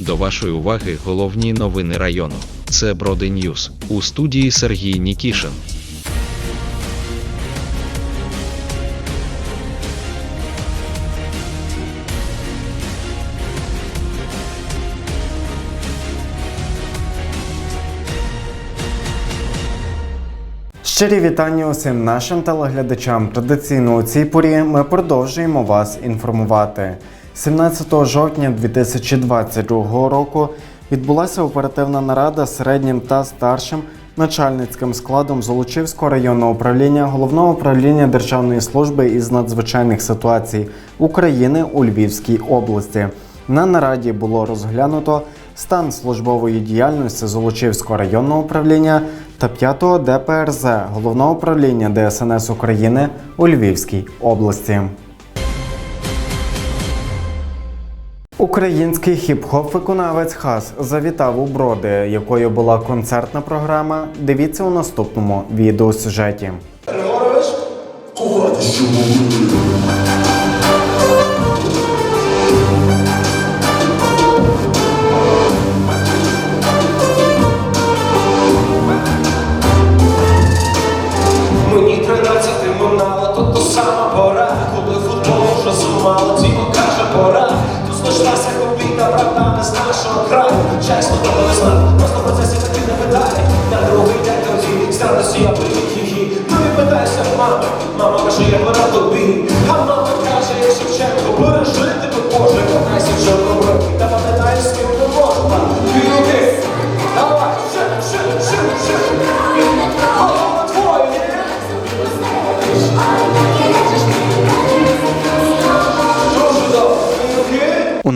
До вашої уваги головні новини району. Це Броди Ньюс у студії Сергій Нікішин. Щирі вітання усім нашим телеглядачам. Традиційно у цій порі ми продовжуємо вас інформувати. 17 жовтня 2022 року відбулася оперативна нарада середнім та старшим начальницьким складом Золочівського районного управління Головного управління Державної служби із надзвичайних ситуацій України у Львівській області. На нараді було розглянуто стан службової діяльності Золочівського районного управління та 5-го ДПРЗ Головного управління ДСНС України у Львівській області. Український хіп-хоп виконавець Хас завітав у броди, якою була концертна програма. Дивіться у наступному відеосюжеті. Мені тринадцяти минало, то то сама пора, коли футбол вже зумало, тіло Stop.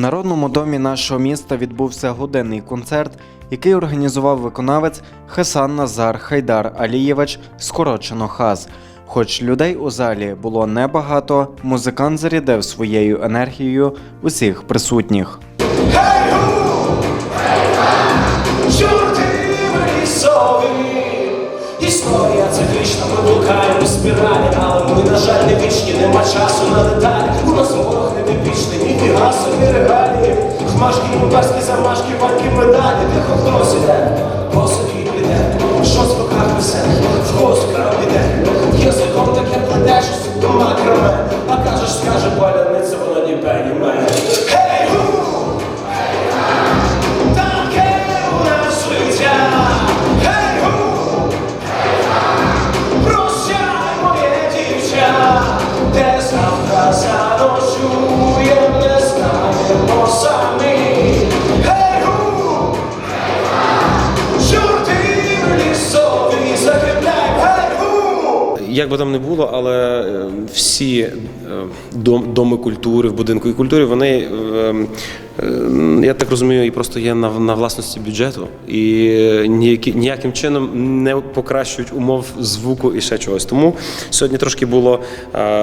Народному домі нашого міста відбувся годинний концерт, який організував виконавець Хасан Назар Хайдар Алієвич, скорочено Хаз. Хоч людей у залі було небагато, музикант зарядив своєю енергією усіх присутніх. Чорти лісові Історія циклічна, ми блукаємо в спіралі Але ми, на жаль, не вічні, нема часу на деталі. У нас ворог не вічний, ні фіга собі регалії. Хмашки, імперські замашки, банки, медалі Тихо хтось іде, по піде Щось в руках несе, в когось крав іде Язиком таке плетеш, до макраме А кажеш, скаже, паляниця, всі е, доми культури в будинку і культури, вони, е, я так розумію, і просто є на, на власності бюджету і ніякі, ніяким чином не покращують умов звуку і ще чогось. Тому сьогодні трошки була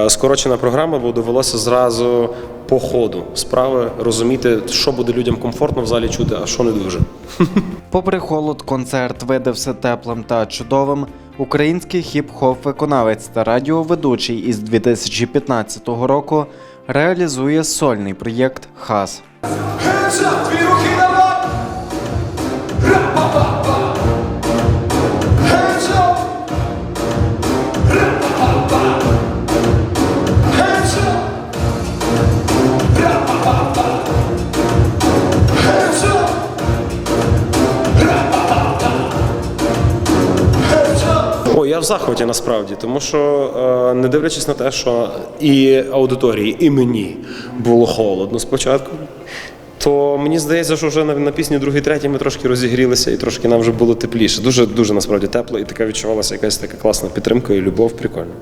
скорочена програма, бо довелося зразу по ходу справи розуміти, що буде людям комфортно в залі чути, а що не дуже. Попри холод, концерт видався теплим та чудовим. Український хіп-хоп виконавець та радіоведучий із 2015 року реалізує сольний проєкт Хас. Hands руки наверх! В захваті насправді, тому що е, не дивлячись на те, що і аудиторії, і мені було холодно спочатку. То мені здається, що вже на, на пісні другий, третій ми трошки розігрілися і трошки нам вже було тепліше. Дуже дуже насправді тепло, і така відчувалася якась така класна підтримка і любов. Прикольно.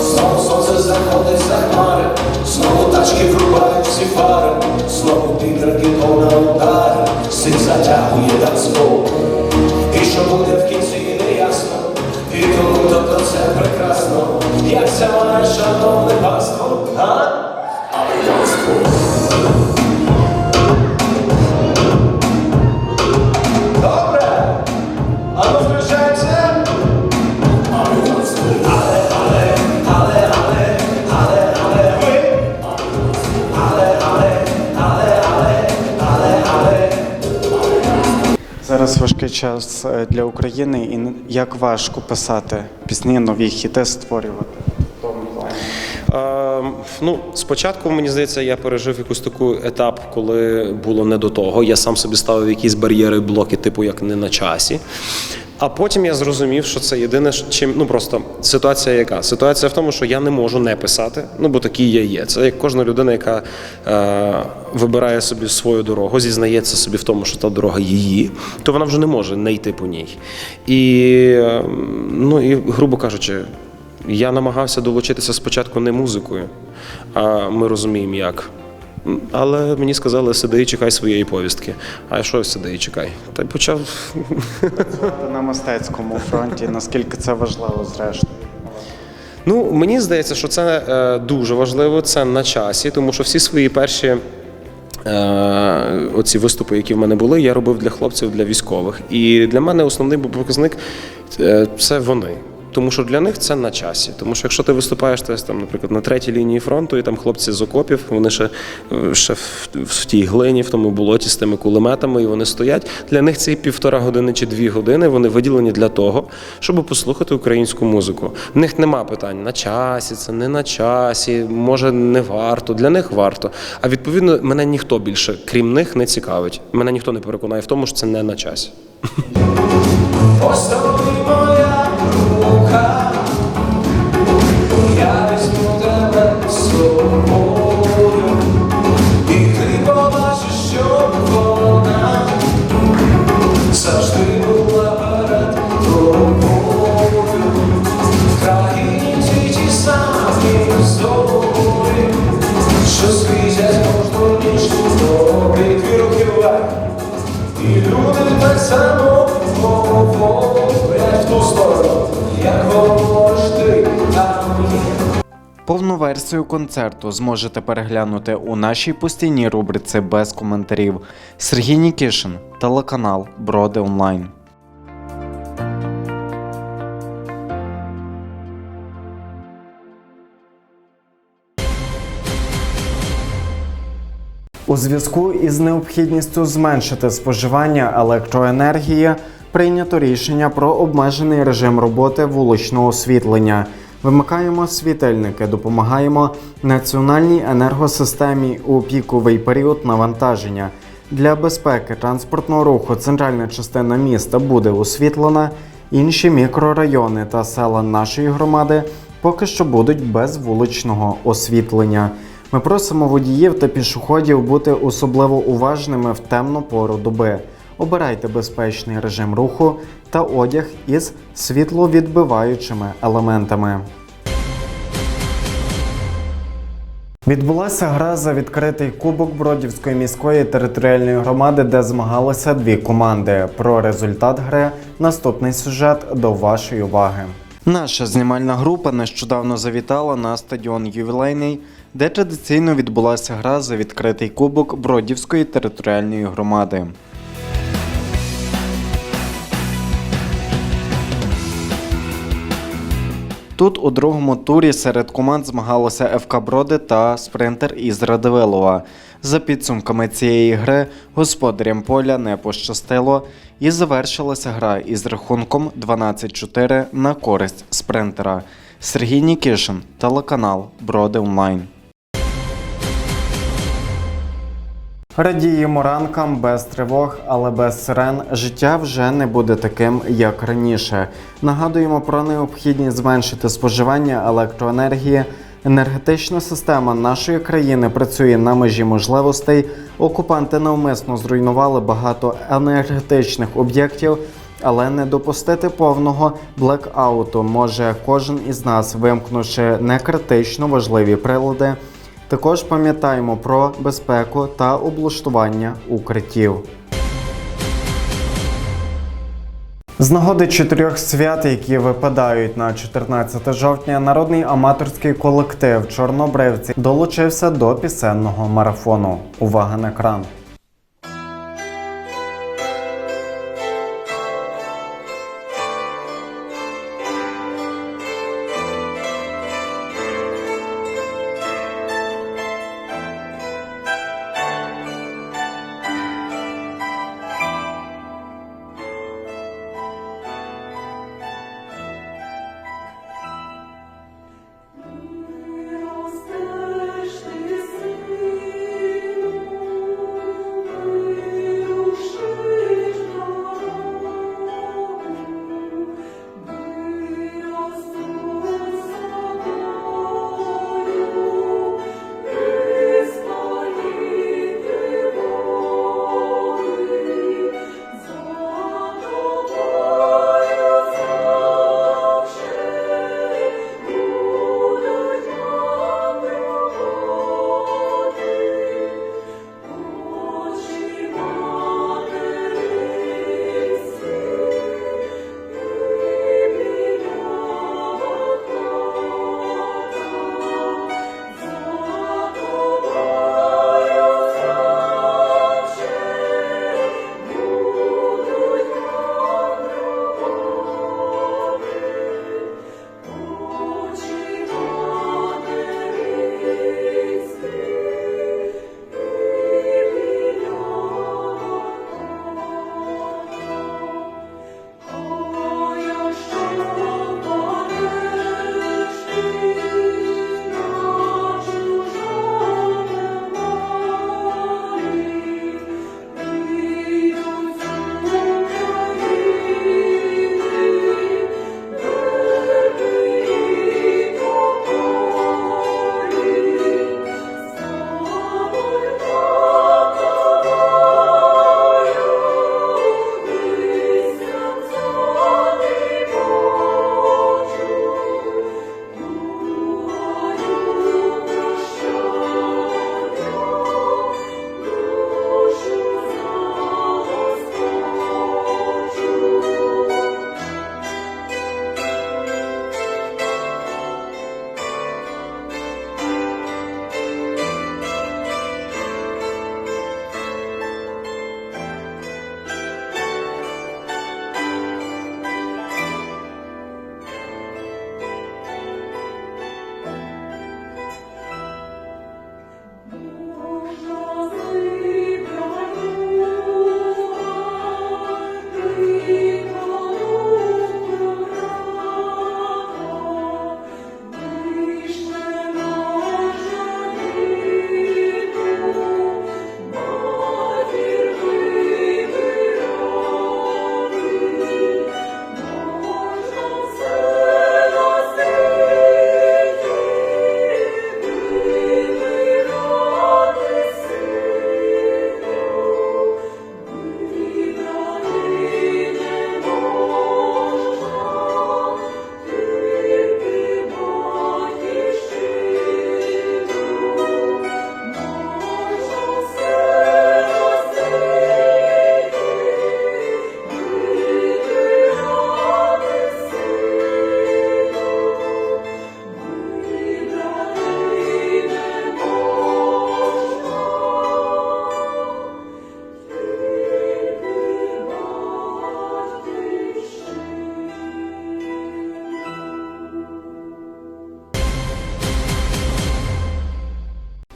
Знову сонце заходить за хмари, знову тачки врубають всі фари, знову підраки на ударі, син затягує танцпол. І що буде прекрасно, як це має шановне панство, а? Але. Добре, а ну. Але. Але, але, але, але, але, але, ви. Але, але, але, але, але, Зараз важкий час е, для України, і як важко писати пісні, нові хіти створювати. Ну, спочатку, мені здається, я пережив якийсь такий етап, коли було не до того. Я сам собі ставив якісь бар'єри, блоки, типу як не на часі. А потім я зрозумів, що це єдине, чим ну просто ситуація яка? Ситуація в тому, що я не можу не писати. Ну бо такий я є. Це як кожна людина, яка е, вибирає собі свою дорогу, зізнається собі в тому, що та дорога її, то вона вже не може не йти по ній. І е, ну і грубо кажучи, я намагався долучитися спочатку не музикою, а ми розуміємо як. Але мені сказали, сиди і чекай своєї повістки. А що сиди і чекай? Та й почав. Працювати на мистецькому фронті, наскільки це важливо зрештою. Ну, мені здається, що це е, дуже важливо, це на часі, тому що всі свої перші. Е, оці виступи, які в мене були, я робив для хлопців, для військових. І для мене основний був показник е, це вони. Тому що для них це на часі. Тому що якщо ти виступаєш десь там, наприклад, на третій лінії фронту, і там хлопці з окопів, вони ще, е, ще в, в тій глині, в тому болоті з тими кулеметами, і вони стоять. Для них ці півтора години чи дві години вони виділені для того, щоб послухати українську музику. В них нема питань на часі, це не на часі, може не варто. Для них варто. А відповідно, мене ніхто більше, крім них, не цікавить. Мене ніхто не переконає в тому, що це не на часі. Ось І люди так само в ту сторону, як говориш ти там мені. Повну версію концерту зможете переглянути у нашій постійній рубриці без коментарів. Сергій Нікішин, телеканал Броди Онлайн. У зв'язку із необхідністю зменшити споживання електроенергії прийнято рішення про обмежений режим роботи вуличного освітлення. Вимикаємо світильники, допомагаємо національній енергосистемі у піковий період навантаження. Для безпеки транспортного руху центральна частина міста буде освітлена. Інші мікрорайони та села нашої громади поки що будуть без вуличного освітлення. Ми просимо водіїв та пішоходів бути особливо уважними в темну пору доби. Обирайте безпечний режим руху та одяг із світловідбиваючими елементами. Відбулася гра за відкритий кубок Бродівської міської територіальної громади, де змагалися дві команди. Про результат гри наступний сюжет до вашої уваги. Наша знімальна група нещодавно завітала на стадіон Ювілейний, де традиційно відбулася гра за відкритий кубок Бродівської територіальної громади. Тут у другому турі серед команд змагалися ФК Броди та спринтер із Радивилова. За підсумками цієї гри господарям поля не пощастило і завершилася гра із рахунком 12-4 на користь спринтера. Сергій Нікішин, телеканал Броди Онлайн. Радіємо ранкам без тривог, але без сирен життя вже не буде таким, як раніше. Нагадуємо про необхідність зменшити споживання електроенергії. Енергетична система нашої країни працює на межі можливостей. Окупанти навмисно зруйнували багато енергетичних об'єктів, але не допустити повного блекауту може кожен із нас, вимкнувши некритично важливі прилади. Також пам'ятаємо про безпеку та облаштування укриттів. З нагоди чотирьох свят, які випадають на 14 жовтня, народний аматорський колектив Чорнобривці долучився до пісенного марафону. Увага на екран!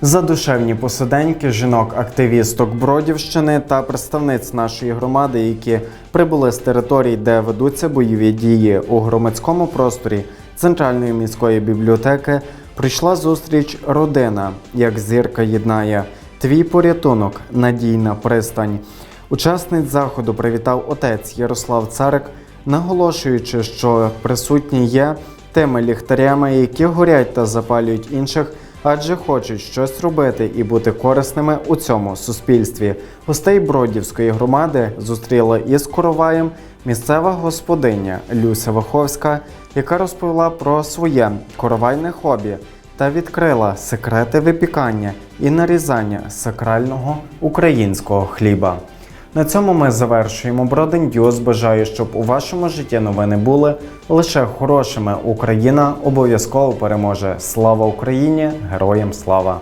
Задушевні посиденьки жінок-активісток Бродівщини та представниць нашої громади, які прибули з територій, де ведуться бойові дії у громадському просторі Центральної міської бібліотеки, прийшла зустріч Родина, як зірка єднає. Твій порятунок, надійна пристань. Учасниць заходу привітав отець Ярослав Царик, наголошуючи, що присутні є тими ліхтарями, які горять та запалюють інших, адже хочуть щось робити і бути корисними у цьому суспільстві. Гостей Бродівської громади зустріла із короваєм місцева господиня Люся Ваховська, яка розповіла про своє коровайне хобі та відкрила секрети випікання і нарізання сакрального українського хліба. На цьому ми завершуємо Бродень Ньюз. Бажаю, щоб у вашому житті новини були лише хорошими. Україна обов'язково переможе. Слава Україні! Героям слава!